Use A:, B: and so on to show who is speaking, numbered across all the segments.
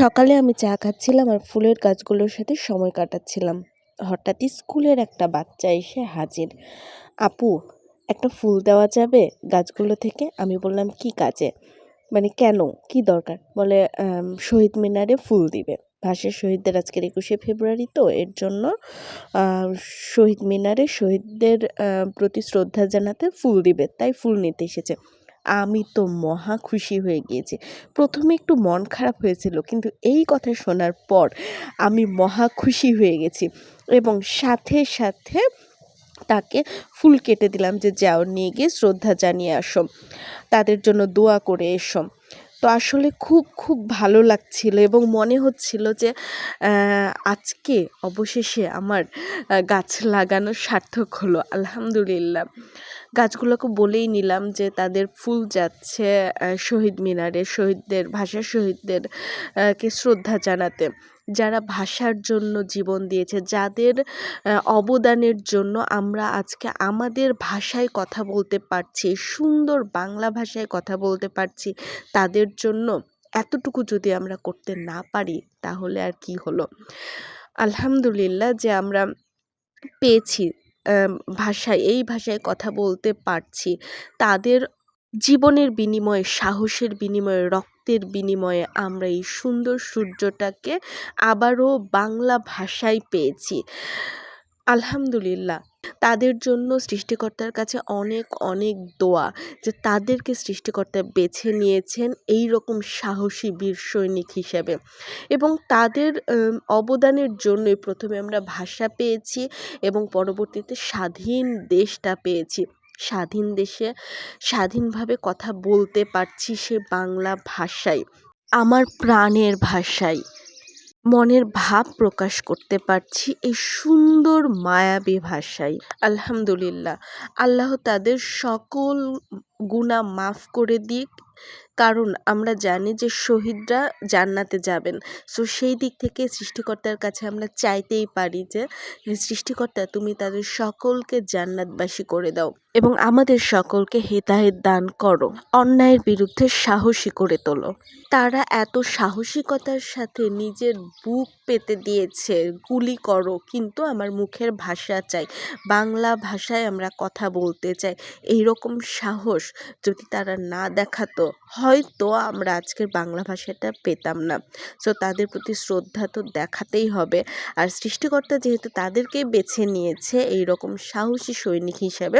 A: সকালে আমি চা খাচ্ছিলাম আর ফুলের গাছগুলোর সাথে সময় কাটাচ্ছিলাম। হঠাৎই স্কুলের একটা বাচ্চা এসে হাজির। আপু, একটা ফুল দেওয়া যাবে গাছগুলো থেকে? আমি বললাম, কি কাজে? মানে কেন? কি দরকার? বলে শহীদ মিনারে ফুল দিবে। ভাষার শহীদদের আজকের একুশে ফেব্রুয়ারি তো, এর জন্য শহীদ মিনারে শহীদদের প্রতি শ্রদ্ধা জানাতে ফুল দিবে। তাই ফুল নিতে এসেছে। আমি তো মহা খুশি হয়ে গিয়েছি। প্রথমে একটু মন খারাপ হয়েছিল, কিন্তু এই কথা শোনার পর আমি মহা খুশি হয়ে গেছি এবং সাথে সাথে তাকে ফুল কেটে দিলাম যে, যাও নিয়ে গিয়ে শ্রদ্ধা জানিয়ে আসো, তাদের জন্য দোয়া করে এসো। তো আসলে খুব খুব ভালো লাগছিল এবং মনে হচ্ছিল যে আজকে অবশেষে আমার গাছ লাগানো সার্থক হলো, আলহামদুলিল্লাহ। গাছগুলোকে বলেই নিলাম যে, তাদের ফুল যাচ্ছে শহীদ মিনারে, শহীদদের ভাষা শহীদদের কে শ্রদ্ধা জানাতে। যারা ভাষার জন্য জীবন দিয়েছে, যাদের অবদানের জন্য আমরা আজকে আমাদের ভাষায় কথা বলতে পারছি, সুন্দর বাংলা ভাষায় কথা বলতে পারছি, তাদের জন্য এতটুকু যদি আমরা করতে না পারি, তাহলে আর কি হলো? আলহামদুলিল্লাহ যে আমরা পেয়েছি ভাষায়, এই ভাষায় কথা বলতে পারছি, তাদের জীবনের বিনিময়ে, সাহসের বিনিময়ে, রক্তের বিনিময়ে আমরা এই সুন্দর সূর্যটাকে আবারও বাংলা ভাষায় পেয়েছি। আলহামদুলিল্লাহ, তাদের জন্য সৃষ্টিকর্তার কাছে অনেক অনেক দোয়া যে তাদেরকে সৃষ্টিকর্তা বেছে নিয়েছেন এই রকম সাহসী বীর সৈনিক হিসেবে। এবং তাদের অবদানের জন্যই প্রথমে আমরা ভাষা পেয়েছি এবং পরবর্তীতে স্বাধীন দেশটা পেয়েছি। স্বাধীন দেশে স্বাধীনভাবে কথা বলতে পারছি সে বাংলা ভাষায়, আমার প্রাণের ভাষায়। মনের ভাব প্রকাশ করতে পারছি এই সুন্দর মায়াবী ভাষায়। আলহামদুলিল্লাহ, আল্লাহ তাদের সকল গুণা মাফ করে দিক। কারণ আমরা জানি যে শহীদরা জান্নাতে যাবেন। সো সেই দিক থেকে সৃষ্টিকর্তার কাছে আমরা চাইতেই পারি যে সৃষ্টিকর্তা, তুমি তাদের সকলকে জান্নাতবাসী করে দাও এবং আমাদের সকলকে হেদায়েত দান করো। অন্যায়ের বিরুদ্ধে সাহসী করে তোলো। তারা এত সাহসিকতার সাথে নিজের বুক পেতে দিয়েছে, গুলি করো, কিন্তু আমার মুখের ভাষা চাই। বাংলা ভাষায় আমরা কথা বলতে চাই। এই রকম সাহস যদি তারা না দেখাতো হয়তো আমরা আজকের বাংলা ভাষাটা পেতাম না। সো তাদের প্রতি শ্রদ্ধা তো দেখাতেই হবে। আর সৃষ্টিকর্তা যেহেতু তাদেরকেই বেছে নিয়েছে এই রকম সাহসী সৈনিক হিসাবে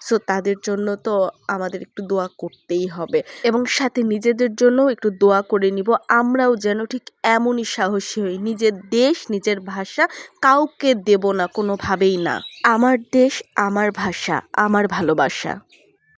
A: সো তাদের জন্য তো আমাদের একটু দোয়া করতেই হবে। এবং সাথে নিজেদের জন্যও একটু দোয়া করে নিব, আমরাও যেন ঠিক এমনই সাহসী হই। নিজের দেশ, নিজের ভাষা কাউকে দেব না কোনোভাবেই না। আমার দেশ, আমার ভাষা, আমার ভালোবাসা।